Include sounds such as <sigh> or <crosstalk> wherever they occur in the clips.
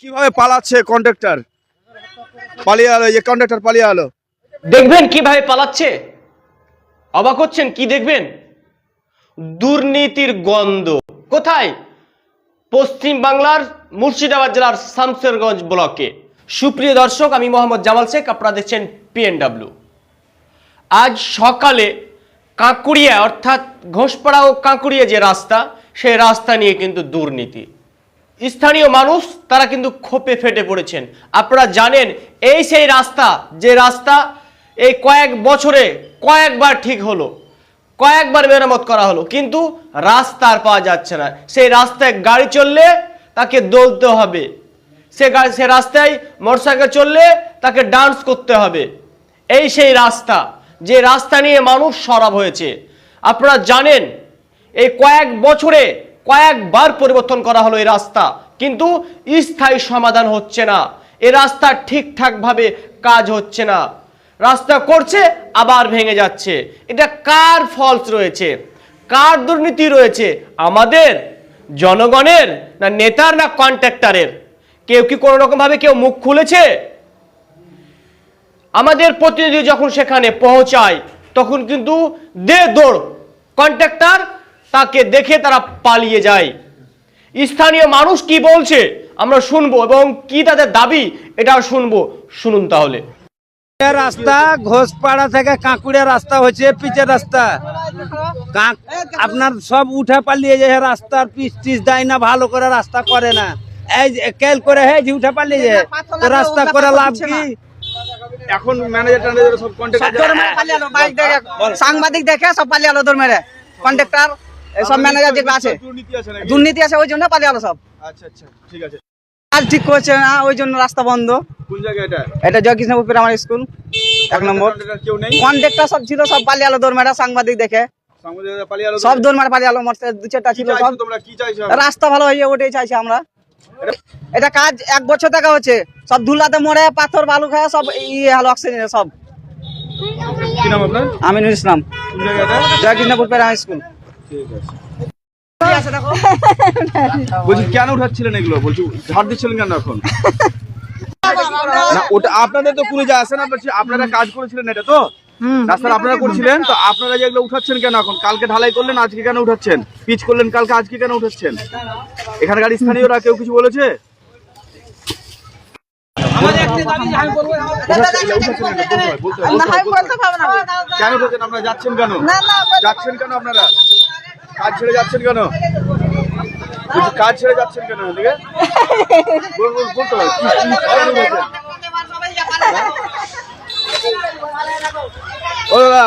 কীভাবে পালাচ্ছে কন্ট্রাক্টর পালিয়ে কন্ট্রাক্টর পালিয়ে গেল দেখবেন কীভাবে পালাচ্ছে? অবাক হচ্ছেন? কি দেখবেন? দুর্নীতির গন্ধ। কোথায়? পশ্চিম বাংলার মুর্শিদাবাদ জেলার শামসেরগঞ্জ ব্লকে। সুপ্রিয় দর্শক, আমি মোহাম্মদ জামাল শেখ, আপনারা দেখছেন পিএনডাব্লিউ আজ সকালে কাঁকুড়িয়া, অর্থাৎ ঘোষপাড়া ও কাঁকুড়িয়া যে রাস্তা, সেই রাস্তা নিয়ে কিন্তু দুর্নীতি। স্থানীয় মানুষ, তারা কিন্তু ক্ষোপে ফেটে পড়েছেন। আপনারা জানেন, এই সেই রাস্তা, যে রাস্তা এই কয়েক বছরে কয়েকবার ঠিক হলো, কয়েকবার মেরামত করা হলো, কিন্তু রাস্তা আর পাওয়া যাচ্ছে না। সেই রাস্তায় গাড়ি চললে তাকে দৌলতে হবে। সে গাড়ি সে রাস্তায় মোটরসাইকেল চললে তাকে ডান্স করতে হবে। এই সেই রাস্তা, যে রাস্তা নিয়ে মানুষ সরব হয়েছে। আপনারা জানেন, এই কয়েক বছরে কয়েকবার পরিবর্তন করা হলো এই রাস্তা। কিন্তু স্থায়ী সমাধান হচ্ছে না। এ রাস্তা ঠিকঠাকভাবে কাজ হচ্ছে না। রাস্তা করছে, আবার ভেঙে যাচ্ছে। এটা কার ফলস রয়েছে? কার দুর্নীতি রয়েছে? আমাদের, জনগণের না নেতার না কন্ট্রাক্টরের কেউ কি কোনো রকমভাবে কেউ মুখ খুলেছে? আমাদের প্রতিনিধি যখন সেখানে পৌঁছায়, তখন কিন্তু দে দৌড়। কন্ট্রাক্টর তাকে দেখে তারা পালিয়ে যায়। স্থানীয় মানুষ কি বলছে? আমরা শুনব এবং কি তাদের দাবি এটা শুনব। শুনুন তাহলে। রাস্তা ঘোষপাড়া থেকে কাঁকুড়িয়া রাস্তা হচ্ছে পিচের রাস্তা। আপনার সব উঠে পালিয়ে যায় রাস্তার পিচ টিচ দেয় না ভালো করে রাস্তা করে না। এই যে কেল করে হে উঠে পালিয়ে যায়। তো রাস্তা করে লাভ কি? এখন ম্যানেজার ট্যানেজার সব কন্ট্রাক্টর সাংবাদিক দেখে সব পালিয়ে গেলো দৌড় মেরে। কন্ট্রাক্টর সব ম্যানেজার যেগুলো আছে দুর্নীতি আছে ওই জন্য পালিয়ে সব। আচ্ছা আচ্ছা ঠিক আছে। কাজ ঠিক করছে না ওই জন্য রাস্তা বন্ধ। কোন এটা? এটা জয়কৃষ্ণপুর প্রাইমারি স্কুল এক নম্বর। কেউ নেই? কন্ট্রাক্টর সব ছিল সব পালিয়ে গেলো দৌড় সাংবাদিক দেখে। সব দৌড় মেরে পালিয়ে গেলো মোটর দু চারটা ছিল সব। রাস্তা ভালো হয়ে ওটাই চাইছি আমরা। এটা কাজ এক বছর থেকে হচ্ছে। সব ধুলাতে মরে পাথর বালু খায় সব ইয়ে হলো অক্সিজেন সব। আমিনুল ইসলাম। জয়কৃষ্ণপুর প্রাইমারি স্কুল ঠিক আছে। <laughs> বলছি কেন উঠাচ্ছিলেন এগুলো? বলছি ঝাড় দিচ্ছিলেন কেন এখন? না ওটা আপনাদের তো পুরো যা আসে না বলছি আপনারা কাজ করেছিলেন এটা তো? রাস্তা আপনারা করছিলেন? তো আপনারা যেগুলো উঠাচ্ছেন কেন এখন? কালকে ঢালাই করলেন আজকে কেন উঠাচ্ছেন? পিচ করলেন কালকে আজকে কেন উঠাচ্ছেন? এখানকার স্থানীয়রা কেউ কিছু বলেছে? কেন যাচ্ছেন কেন? যাচ্ছেন কেন আপনারা? কাজ ছেড়ে যাচ্ছেন কেন? কাজ ছেড়ে যাচ্ছেন কেন এদিকে? ও দাদা।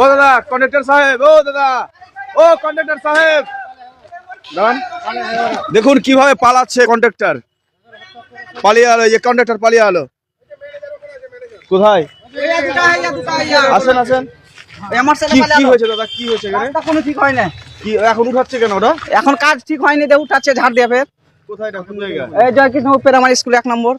ও দাদা কন্ডাক্টর সাহেব, ও দাদা। ও কন্ডাক্টর সাহেব। দেখুন কীভাবে পালাচ্ছে কন্ডাক্টর পালিয়ে আলো যে কন্ডাক্টর পালিয়ে গেল কোথায়? আসেন আসেন। আমার ছেলে কি কি হয়েছে দাদা? কি হয়েছে এখানে? কোনো ঠিক হয় না কি এখন উঠাচ্ছে কেন ওটা? এখন কাজ ঠিক হয়নি দে উঠাচ্ছে ঝাড় দিয়ে ফের। কোথায় এটা? কোন জায়গা এই জয়কৃষ্ণপুর প্রাইমারি স্কুল এক নম্বর।